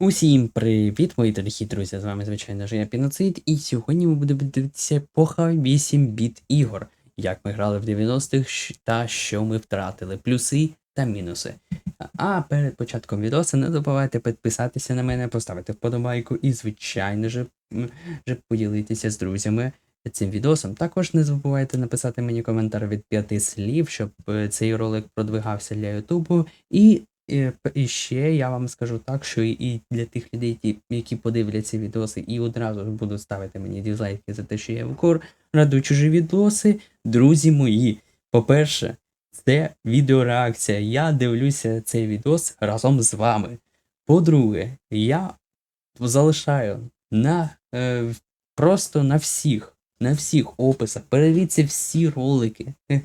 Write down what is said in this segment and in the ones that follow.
Усім привіт, мої дорогі друзі! З вами, звичайно ж, я Піноцид, і сьогодні ми будемо дивитися епоха 8 біт ігор, як ми грали в 90-х та що ми втратили, плюси та мінуси. А перед початком відео не забувайте підписатися на мене, поставити вподобайку і, звичайно ж, ж поділитися з друзями цим відосом. Також не забувайте написати мені коментар від п'яти слів, щоб е, цей ролик продвигався для Ютубу. І і, і ще я вам скажу так, що і- для тих людей, які, подивляться відоси і одразу ж будуть ставити мені дізлайки за те, що я вкор раду чужі відоси. Друзі мої, по-перше, це відеореакція. Я дивлюся цей відос разом з вами. По-друге, я залишаю на е, просто на всіх, на всіх описах. Перевірте всі ролики, е,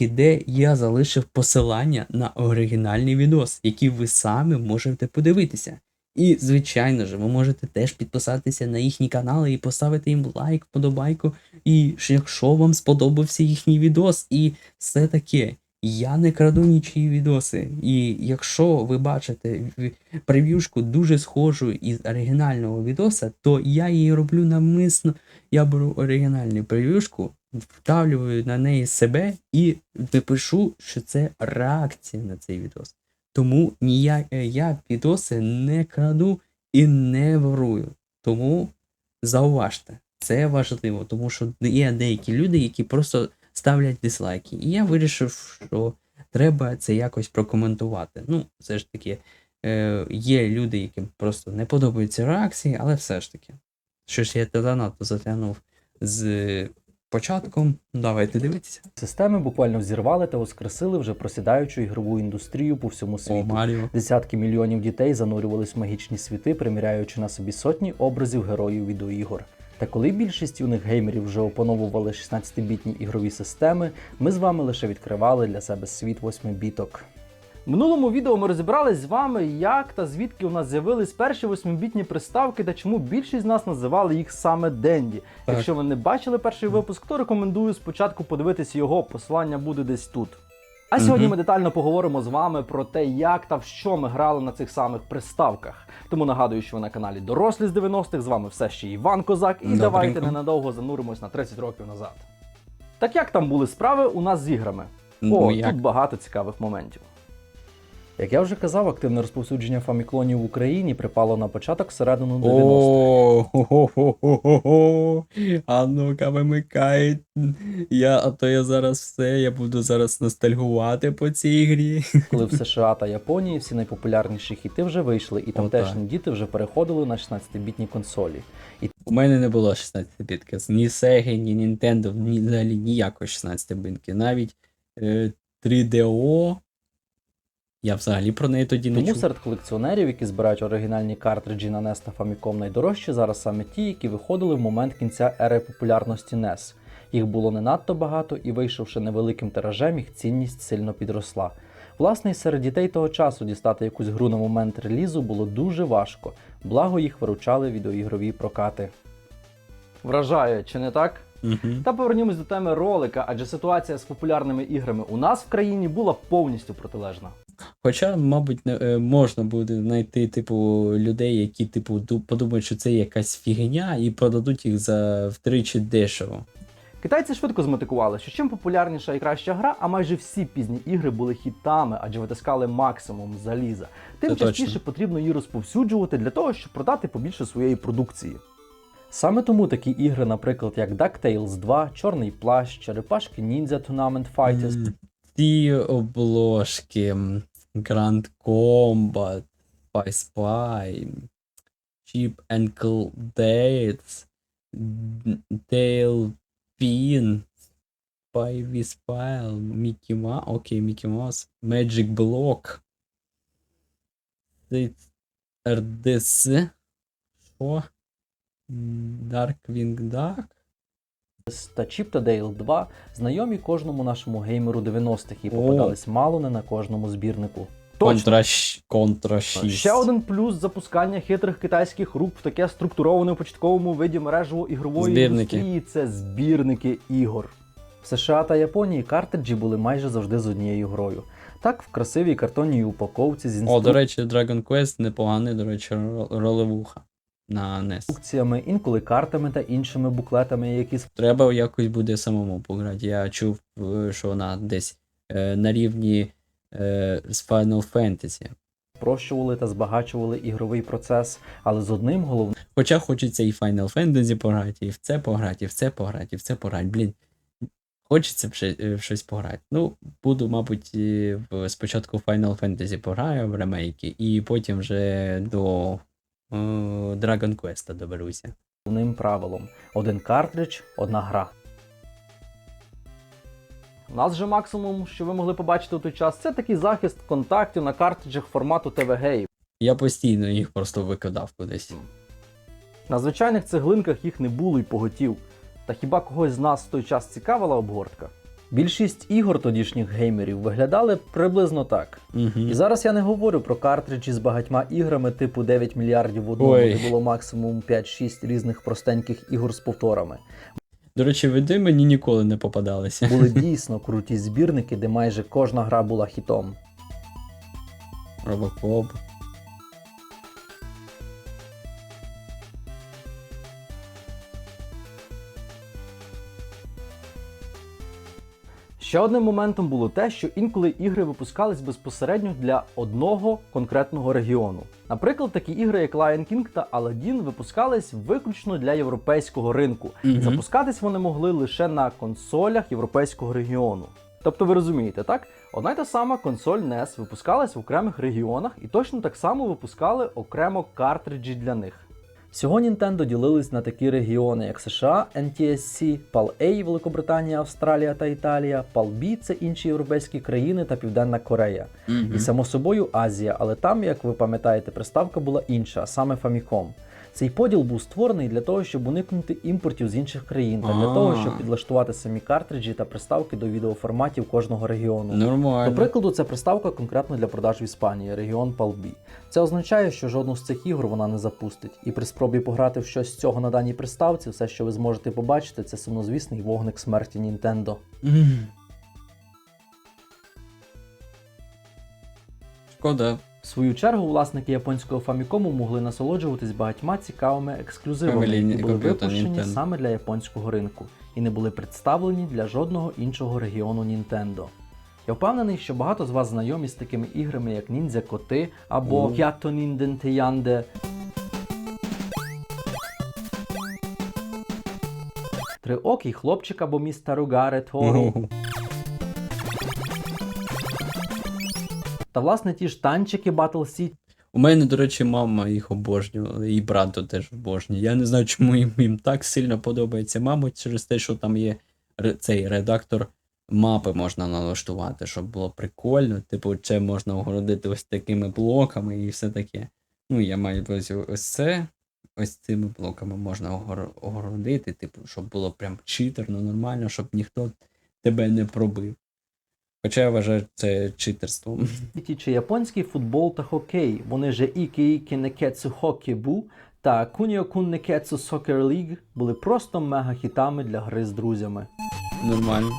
де я залишив посилання на оригінальний відос, який ви самі можете подивитися. І, звичайно ж, ви можете теж підписатися на їхні канали і поставити їм лайк, подобайку. І якщо вам сподобався їхній відос, і все таке, я не краду нічиї відоси. І якщо ви бачите прев'юшку дуже схожу із оригінального відоса, то я її роблю навмисно. Я беру оригінальну прев'юшку, вставлюю на неї себе і напишу, що це реакція на цей відос. Тому ніяк, е, я відоси не краду і не ворую. Тому зауважте, це важливо, тому що є деякі люди, які просто ставлять дизлайки. І я вирішив, що треба це якось прокоментувати. Ну, все ж таки, е, є люди, яким просто не подобаються реакції, але все ж таки. Що ж я занадто затягнув з початком. Давайте дивитися. Системи буквально взірвали та воскресили вже просідаючу ігрову індустрію по всьому О, світу. Маріо. Десятки мільйонів дітей занурювались в магічні світи, приміряючи на собі сотні образів героїв відеоігор. Та коли більшість юних геймерів вже опановували 16-бітні ігрові системи, ми з вами лише відкривали для себе світ 8-біток. Минулому відео ми розібрались з вами, як та звідки у нас з'явились перші 8-бітні приставки та чому більшість з нас називали їх саме Денді. Так. Якщо ви не бачили перший випуск, то рекомендую спочатку подивитися його, посилання буде десь тут. А сьогодні ми детально поговоримо з вами про те, як та в що ми грали на цих самих приставках. Тому нагадую, що ви на каналі Дорослі з 90-х. З вами все ще Іван Козак, і Добренько. давайте ненадовго зануримось на 30 років назад. Так як там були справи у нас з іграми? Ну, О, як? тут багато цікавих моментів. Як я вже казав, активне розповсюдження фаміклонів в Україні припало на початок середину 90-х. О, хо-хо-хо-хо-хо. А ну-ка вимикай. Я, а то я зараз все, я буду зараз ностальгувати по цій грі. коли в США та Японії всі найпопулярніші хіти вже вийшли, і тамтешні діти вже переходили на 16-бітні консолі. У мене не було 16 бітки. Ні Sega, ні Nintendo, ні взагалі ніякої 16 бітки. Навіть е, 3DO. Я взагалі про неї тоді не Тому чув. серед колекціонерів, які збирають оригінальні картриджі на NES та Famicom, найдорожчі зараз саме ті, які виходили в момент кінця ери популярності NES. Їх було не надто багато, і вийшовши невеликим тиражем, їх цінність сильно підросла. Власне, і серед дітей того часу дістати якусь гру на момент релізу було дуже важко, благо їх виручали відеоігрові прокати. Вражає, чи не так? Мгм. Та повернімось до теми ролика, адже ситуація з популярними іграми у нас в країні була повністю протилежна. Хоча, мабуть, не, е, можна буде знайти, типу, людей, які, типу, подумають, що це якась фігня, і продадуть їх за втричі дешево. Китайці швидко зметикували, що чим популярніша і краща гра, а майже всі пізні ігри були хітами, адже витискали максимум заліза. Тим Це частіше точно. потрібно її розповсюджувати для того, щоб продати побільше своєї продукції. Саме тому такі ігри, наприклад, як DuckTales 2, Чорний плащ, Черепашки Ninja Tournament Fighters, М, Ті обложки, м, Grand Combat, Spy Spy, Cheap Ankle Dates, Tail Pin, Spy with Spile, Mickey Mouse, окей, Mickey Mouse, Magic Block, Це RDS, що? М, Darkwing Duck, Та Chip та Dale 2 знайомі кожному нашому геймеру 90-х і попадались мало не на кожному збірнику. Контра, Контра 6. Ще один плюс запускання хитрих китайських рук в таке структуроване в початковому виді мережево ігрової Збірники. індустрії це збірники ігор. В США та Японії картриджі були майже завжди з однією грою. так в красивій картонній упаковці з О, до речі, Dragon Quest непоганий, до речі, ролевуха на NES. інструкціями, інколи картами та іншими буклетами, які Треба якось буде самому пограти. Я чув, е, що вона десь е, на рівні е, з Final Fantasy. спрощували та збагачували ігровий процес, але з одним головним Хоча хочеться і Final Fantasy пограти, і в це пограти, і в це пограти, і в це пограти. Блін. Хочеться в е, в щось пограти. Ну, буду, мабуть, спочатку Final Fantasy пограю в ремейки, і потім вже до Dragon Quest доберуся. правилом: один картридж, одна гра. У нас же максимум, що ви могли побачити у той час, це такий захист контактів на картриджах формату TVG. Я постійно їх просто викидав кудись. На звичайних цеглинках їх не було й поготів. Та хіба когось з нас в той час цікавила обгортка? Більшість ігор тодішніх геймерів виглядали приблизно так. Угу. І зараз я не говорю про картриджі з багатьма іграми типу 9 мільярдів в одному, Ой. де було максимум 5-6 різних простеньких ігор з повторами. До речі, види мені ніколи не попадалися. Були дійсно круті збірники, де майже кожна гра була хітом. Робокоп. Ще одним моментом було те, що інколи ігри випускались безпосередньо для одного конкретного регіону. Наприклад, такі ігри, як Lion King та Aladdin, випускались виключно для європейського ринку. Мгм. запускатись вони могли лише на консолях європейського регіону. Тобто ви розумієте, так? Одна й та сама консоль NES випускалась в окремих регіонах і точно так само випускали окремо картриджі для них. Всього Nintendo ділились на такі регіони, як США, NTSC, PAL-A, Великобританія, Австралія та Італія, PAL-B – це інші європейські країни та Південна Корея. Мгм. І само собою Азія, але там, як ви пам'ятаєте, приставка була інша, саме Famicom. Цей поділ був створений для того, щоб уникнути імпортів з інших країн, та для того, щоб підлаштувати самі картриджі та приставки до відеоформатів кожного регіону. Нормально. До прикладу, це приставка конкретно для продаж в Іспанії, регіон Палбі. Це означає, що жодну з цих ігор вона не запустить. І при спробі пограти в щось з цього на даній приставці, все, що ви зможете побачити, це сумнозвісний вогник смерті Нінтендо. Шкода. В свою чергу власники японського Famicom могли насолоджуватись багатьма цікавими ексклюзивами, які були випущені саме для японського ринку і не були представлені для жодного іншого регіону Nintendo. Я впевнений, що багато з вас знайомі з такими іграми, як Ніндзя Коти або. Кято Нінденте Янде. Триокий хлопчик або містер Ругаре Тору. Та власне ті ж танчики Battle City У мене, до речі, мама їх обожнювала, і брат то теж обожнює. Я не знаю, чому їм, їм так сильно подобається. Мабуть, через те, що там є цей редактор мапи можна налаштувати, щоб було прикольно. Типу, це можна огородити ось такими блоками і все таке. Ну, я маю увазі ось це. Ось цими блоками можна огородити, типу, щоб було прям читерно, нормально, щоб ніхто тебе не пробив. Хоча я вважаю це читерством. Ті чи японський футбол та хокей, вони же Ікі Некетсу Хокебу та Куніо Кун Некецу Сокер Ліг були просто мега-хітами для гри з друзями. Нормально.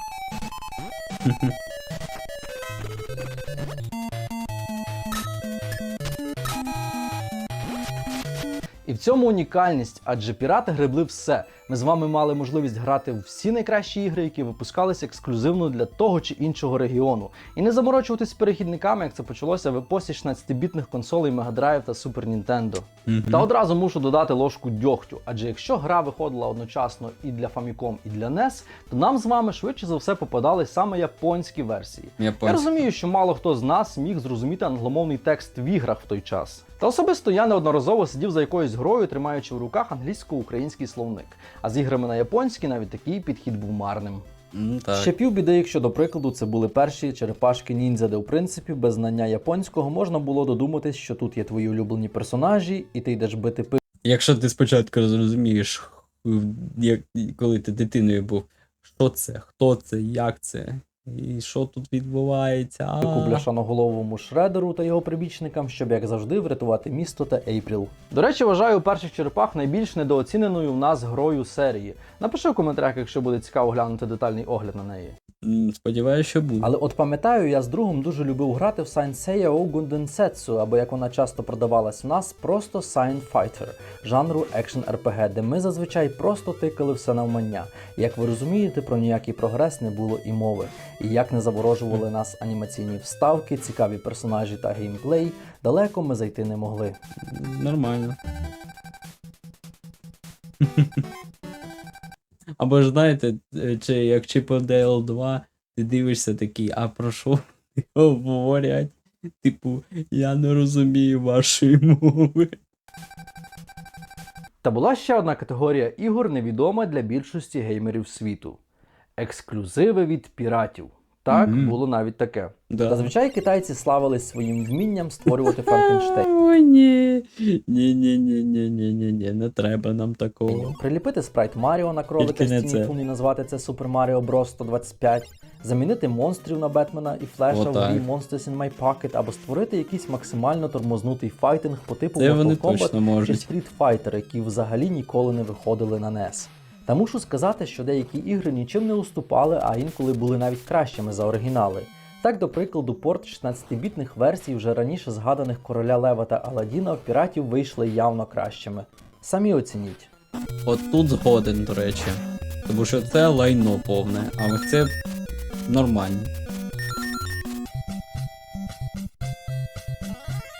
І в цьому унікальність, адже пірати гребли все. Ми з вами мали можливість грати в всі найкращі ігри, які випускалися ексклюзивно для того чи іншого регіону, і не заморочуватись перехідниками, як це почалося в епосі 16-бітних консолей Mega Drive та Super Nintendo. Мгм. Та одразу мушу додати ложку дьогтю, адже якщо гра виходила одночасно і для Famicom, і для NES, то нам з вами швидше за все попадались саме японські версії. Я розумію, що мало хто з нас міг зрозуміти англомовний текст в іграх в той час. Та особисто я неодноразово сидів за якоюсь грою, тримаючи в руках англійсько-український словник. А з іграми на японській навіть такий підхід був марним. Ну, так. Ще півбіди, якщо до прикладу, це були перші черепашки ніндзя, де в принципі без знання японського можна було додуматись, що тут є твої улюблені персонажі, і ти йдеш бити пи. Якщо ти спочатку зрозумієш, як, коли ти дитиною був, що це, хто це, як це, і що тут відбувається. А, бляшаноголовому шредеру та його прибічникам, щоб як завжди врятувати місто та Ейпріл. До речі, вважаю перших черепах найбільш недооціненою в нас грою серії. Напиши в коментарях, якщо буде цікаво глянути детальний огляд на неї. Сподіваюся, що буде. Але от пам'ятаю, я з другом дуже любив грати в Ougun Densetsu, або як вона часто продавалась у нас, просто Sign Fighter, жанру екшен RPG, де ми зазвичай просто тикали все навмання. Як ви розумієте, про ніякий прогрес не було і мови. І як не заворожували нас анімаційні вставки, цікаві персонажі та геймплей, далеко ми зайти не могли. Нормально. Або ж знаєте, е, чи як Chip 2, ти дивишся такий, а про що говорять? Типу, я не розумію вашої мови. Та була ще одна категорія ігор, невідома для більшості геймерів світу: ексклюзиви від піратів. Так, Мгм. було навіть таке. Да. Зазвичай китайці славились своїм вмінням створювати Франкенштейн. О, ні. Ні, ні, ні, ні, ні, ні, ні, не треба нам такого. Приліпити спрайт Маріо на кролика з Тіні це. Тун і назвати це Super Mario Bros. 125, замінити монстрів на Бетмена і Флеша в грі Monsters in My Pocket, або створити якийсь максимально тормознутий файтинг по типу Mortal Kombat чи. Street Fighter, які взагалі ніколи не виходили на NES. Та мушу сказати, що деякі ігри нічим не уступали, а інколи були навіть кращими за оригінали. Так, до прикладу, порт 16-бітних версій вже раніше згаданих короля Лева та Аладдіна в піратів вийшли явно кращими. Самі оцініть. От тут згоден, до речі. Тому що це лайно повне, а це нормально.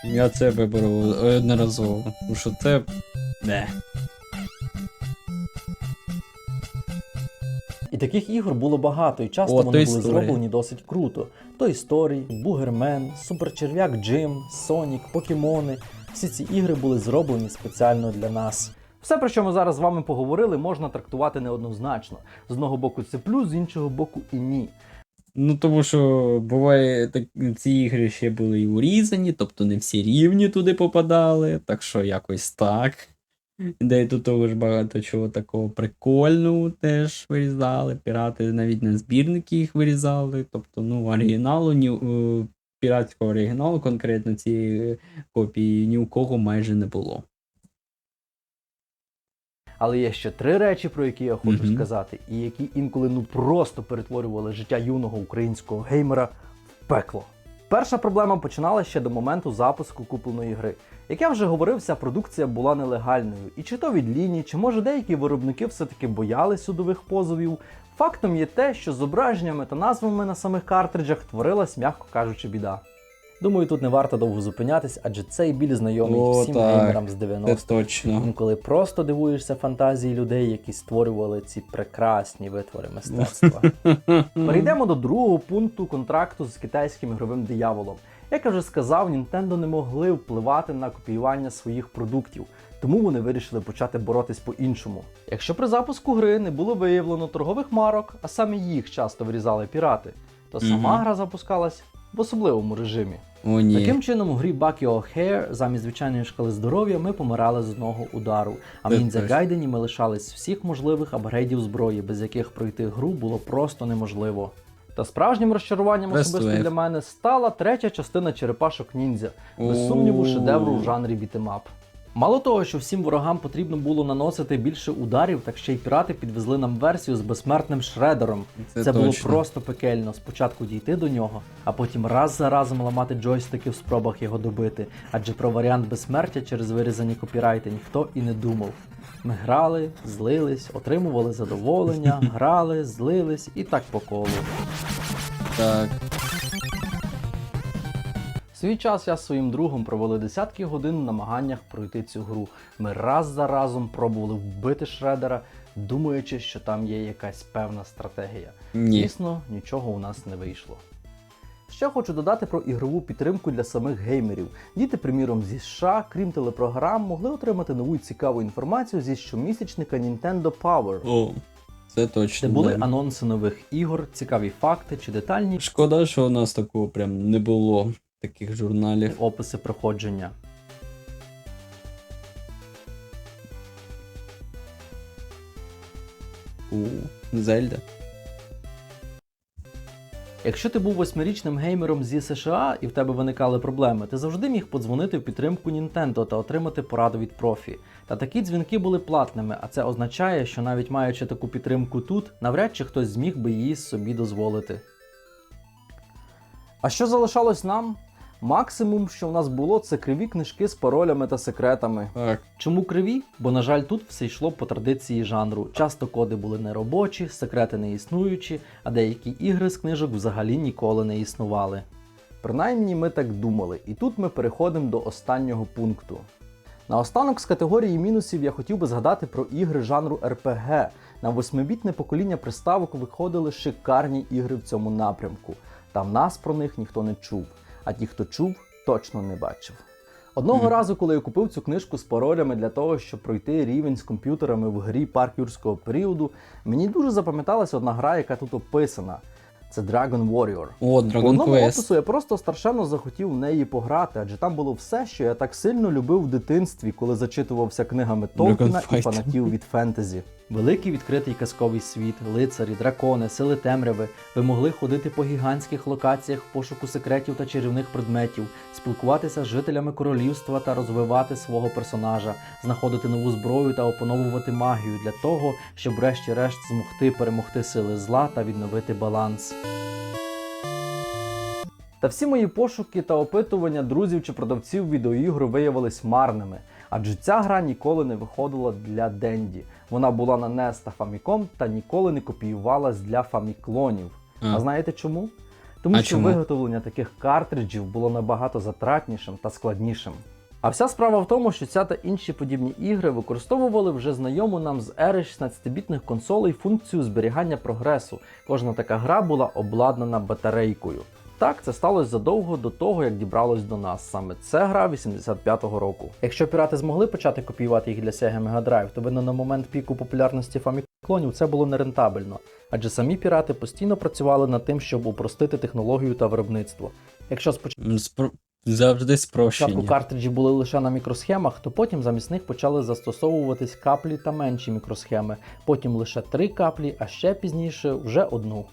Я це виберу одноразово. Тому що це. Не. І таких ігор було багато, і часто О, вони були зроблені досить круто. Toy Story, Бугермен, Суперчерв'як Джим, Сонік, Покемони. Всі ці ігри були зроблені спеціально для нас. Все, про що ми зараз з вами поговорили, можна трактувати неоднозначно. З одного боку це плюс, з іншого боку і ні. Ну, тому що буває, так, ці ігри ще були і урізані, тобто не всі рівні туди попадали, так що якось так. Де того ж багато чого такого прикольного теж вирізали. Пірати навіть на збірники їх вирізали. Тобто, ну, оригіналу, ні, е, піратського оригіналу, конкретно цієї копії, ні у кого майже не було. Але є ще три речі, про які я хочу Мгм. сказати, і які інколи ну просто перетворювали життя юного українського геймера в пекло. Перша проблема починала ще до моменту запуску купленої гри. Як я вже говорив, ця продукція була нелегальною, і чи то від лінії, чи може деякі виробники все-таки боялись судових позовів. Фактом є те, що зображеннями та назвами на самих картриджах творилась, м'яко кажучи, біда. Думаю, тут не варто довго зупинятись, адже цей біль знайомий О, всім так. геймерам з 90-х. Це точно. Інколи просто дивуєшся фантазії людей, які створювали ці прекрасні витвори мистецтва. Перейдемо до другого пункту контракту з китайським ігровим дияволом. Як я вже сказав, Nintendo не могли впливати на копіювання своїх продуктів, тому вони вирішили почати боротись по-іншому. Якщо при запуску гри не було виявлено торгових марок, а саме їх часто вирізали пірати, то сама гра запускалась в особливому режимі. О, ні. Таким чином, у грі Back Your Hair замість звичайної шкали здоров'я ми помирали з одного удару. А в Ninja. Gaiden ми лишались всіх можливих апгрейдів зброї, без яких пройти гру було просто неможливо. Та справжнім розчаруванням Best особисто для мене стала третя частина черепашок ніндзя, без сумніву, шедевру в жанрі бітемап. Мало того, що всім ворогам потрібно було наносити більше ударів, так ще й пірати підвезли нам версію з безсмертним шредером. Це Це, було просто пекельно. Спочатку дійти до нього, а потім раз за разом ламати джойстики в спробах його добити. Адже про варіант безсмертя через вирізані копірайти ніхто і не думав. Ми грали, злились, отримували задоволення, грали, злились і так по колу. Так. Свій час я з своїм другом провели десятки годин в намаганнях пройти цю гру. Ми раз за разом пробували вбити шредера, думаючи, що там є якась певна стратегія. Ні. Звісно, нічого у нас не вийшло. Ще хочу додати про ігрову підтримку для самих геймерів. Діти, приміром, зі США, крім телепрограм, могли отримати нову і цікаву інформацію зі щомісячника Nintendo Power, О, це точно. де були да. анонси нових ігор, цікаві факти чи детальні Шкода, що у нас такого прям не було таких журналів. описи проходження. У Зельда. Якщо ти був восьмирічним геймером зі США і в тебе виникали проблеми, ти завжди міг подзвонити в підтримку Nintendo та отримати пораду від профі. Та такі дзвінки були платними, а це означає, що навіть маючи таку підтримку тут, навряд чи хтось зміг би її собі дозволити. А що залишалось нам? Максимум, що в нас було, це криві книжки з паролями та секретами. Так. Чому криві? Бо, на жаль, тут все йшло по традиції жанру. Часто коди були неробочі, секрети не існуючі, а деякі ігри з книжок взагалі ніколи не існували. Принаймні ми так думали, і тут ми переходимо до останнього пункту. Наостанок з категорії мінусів я хотів би згадати про ігри жанру RPG. На восьмибітне покоління приставок виходили шикарні ігри в цьому напрямку. Та в нас про них ніхто не чув, а ті, хто чув, точно не бачив. Одного Мгм. разу, коли я купив цю книжку з паролями для того, щоб пройти рівень з комп'ютерами в грі парк юрського періоду, мені дуже запам'яталася одна гра, яка тут описана. Це Dragon Warrior. О, По Dragon одному Quest. опису я просто страшенно захотів в неї пограти, адже там було все, що я так сильно любив в дитинстві, коли зачитувався книгами Толкіна і фанатів від фентезі. Великий відкритий казковий світ, лицарі, дракони, сили темряви. Ви могли ходити по гігантських локаціях в пошуку секретів та чарівних предметів, спілкуватися з жителями королівства та розвивати свого персонажа, знаходити нову зброю та опановувати магію для того, щоб врешті-решт змогти перемогти сили зла та відновити баланс. Та всі мої пошуки та опитування друзів чи продавців відеоігр виявились марними, адже ця гра ніколи не виходила для Денді. Вона була на NES та Famicom та ніколи не копіювалась для фаміклонів. А, А. знаєте чому? Тому А що чому? виготовлення таких картриджів було набагато затратнішим та складнішим. А вся справа в тому, що ця та інші подібні ігри використовували вже знайому нам з ери 16-бітних консолей функцію зберігання прогресу. Кожна така гра була обладнана батарейкою. Так, це сталося задовго до того, як дібралось до нас. Саме це гра 85-го року. Якщо пірати змогли почати копіювати їх для Sega Mega Drive, то видно на момент піку популярності фаміклонів це було нерентабельно, адже самі пірати постійно працювали над тим, щоб упростити технологію та виробництво. Якщо спочатку Завжди Спочатку картриджі були лише на мікросхемах, то потім замість них почали застосовуватись каплі та менші мікросхеми, потім лише три каплі, а ще пізніше вже одну.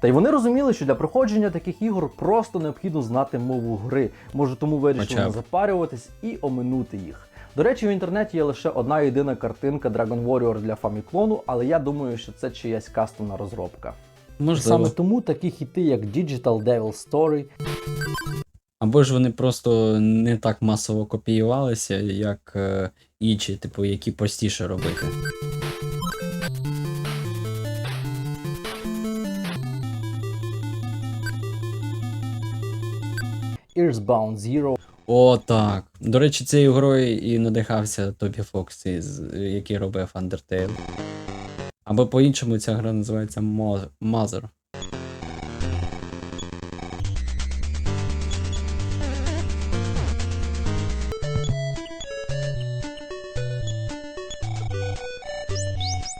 Та й вони розуміли, що для проходження таких ігор просто необхідно знати мову гри. Може, тому вирішили не запарюватись і оминути їх. До речі, в інтернеті є лише одна єдина картинка Dragon Warrior для фаміклону, але я думаю, що це чиясь кастомна розробка. Можливо. Саме тому такі хіти, як Digital Devil Story Або ж вони просто не так масово копіювалися, як е, інші, типу, які простіше робити. Earthbound Zero О, так. До речі, цією грою і надихався Тобі Фокс, із- який робив Undertale. Або по-іншому ця гра називається Mo- Mother.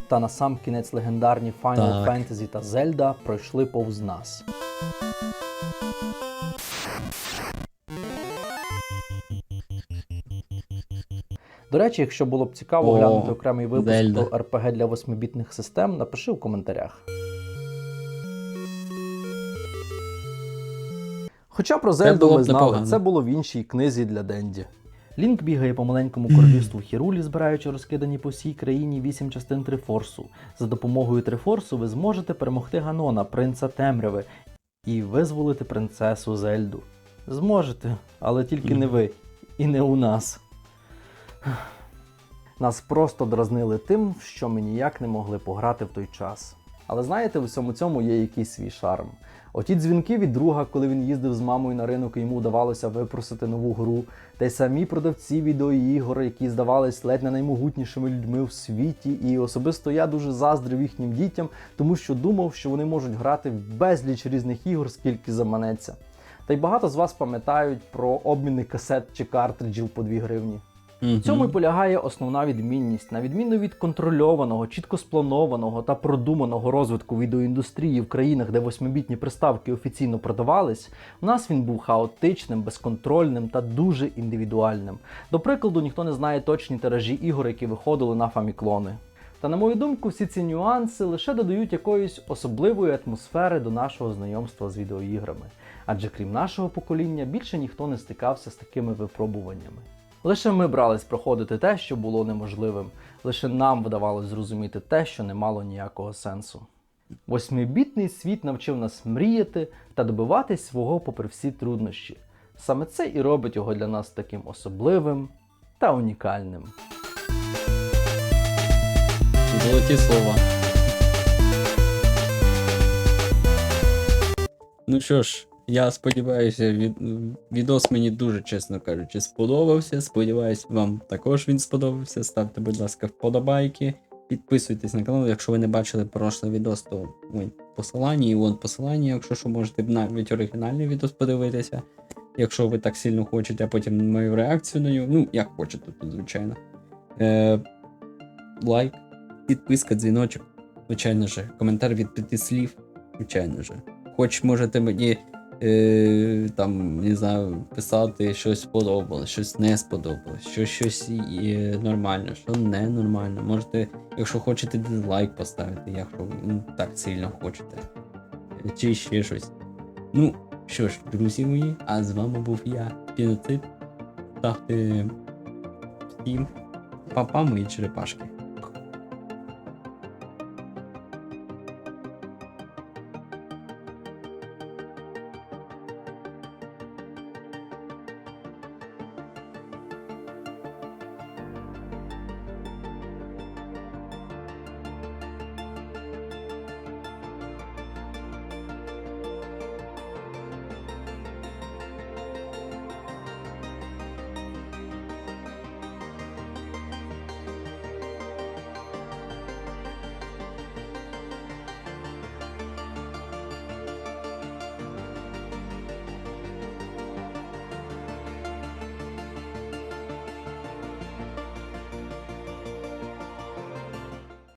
Та на сам кінець легендарні Final Так. Fantasy та Zelda пройшли повз нас. До речі, якщо було б цікаво О, глянути окремий випуск Zelda. про RPG для восьмибітних систем, напиши в коментарях. Хоча про Зельду ми знали, це було в іншій книзі для Денді. Лінк бігає по маленькому королівству Хірулі, збираючи розкидані по всій країні вісім частин Трифорсу. За допомогою Трифорсу ви зможете перемогти Ганона, принца Темряви, і визволити принцесу Зельду. Зможете, але тільки не ви, і не у нас. Нас просто дразнили тим, що ми ніяк не могли пограти в той час. Але знаєте, в усьому цьому є якийсь свій шарм. Оті дзвінки від друга, коли він їздив з мамою на ринок і йому вдавалося випросити нову гру, та й самі продавці відеоігор, які здавались ледь не наймогутнішими людьми в світі, і особисто я дуже заздрив їхнім дітям, тому що думав, що вони можуть грати в безліч різних ігор, скільки заманеться. Та й багато з вас пам'ятають про обміни касет чи картриджів по 2 гривні. В цьому й полягає основна відмінність. На відміну від контрольованого, чітко спланованого та продуманого розвитку відеоіндустрії в країнах, де восьмибітні приставки офіційно продавались, у нас він був хаотичним, безконтрольним та дуже індивідуальним. До прикладу, ніхто не знає точні тиражі ігор, які виходили на фаміклони. Та на мою думку, всі ці нюанси лише додають якоїсь особливої атмосфери до нашого знайомства з відеоіграми. Адже крім нашого покоління, більше ніхто не стикався з такими випробуваннями. Лише ми брались проходити те, що було неможливим, лише нам вдавалось зрозуміти те, що не мало ніякого сенсу. Восьмибітний світ навчив нас мріяти та добиватись свого попри всі труднощі. Саме це і робить його для нас таким особливим та унікальним. Золоті слова. Ну що ж, я сподіваюся, від... відос мені дуже, чесно кажучи, сподобався. Сподіваюсь, вам також він сподобався. Ставте, будь ласка, вподобайки. Підписуйтесь на канал. Якщо ви не бачили прошлий відос, то ой, посилання, і вон посилання, якщо що можете навіть оригінальний відос подивитися. Якщо ви так сильно хочете, а потім мою реакцію на нього. Ну, як хочете тут, звичайно. Е, лайк, підписка, дзвіночок. Звичайно ж, коментар від п'яти слів. Звичайно ж. Хоч можете мені е, там, не знаю, писати щось сподобалось, щось не сподобалось, що щось є нормально, що не нормально. Можете, якщо хочете, дизлайк поставити, якщо ну, так сильно хочете. Чи ще щось. Ну, що ж, друзі мої, а з вами був я, Піноцид. Ставте всім папа мої черепашки.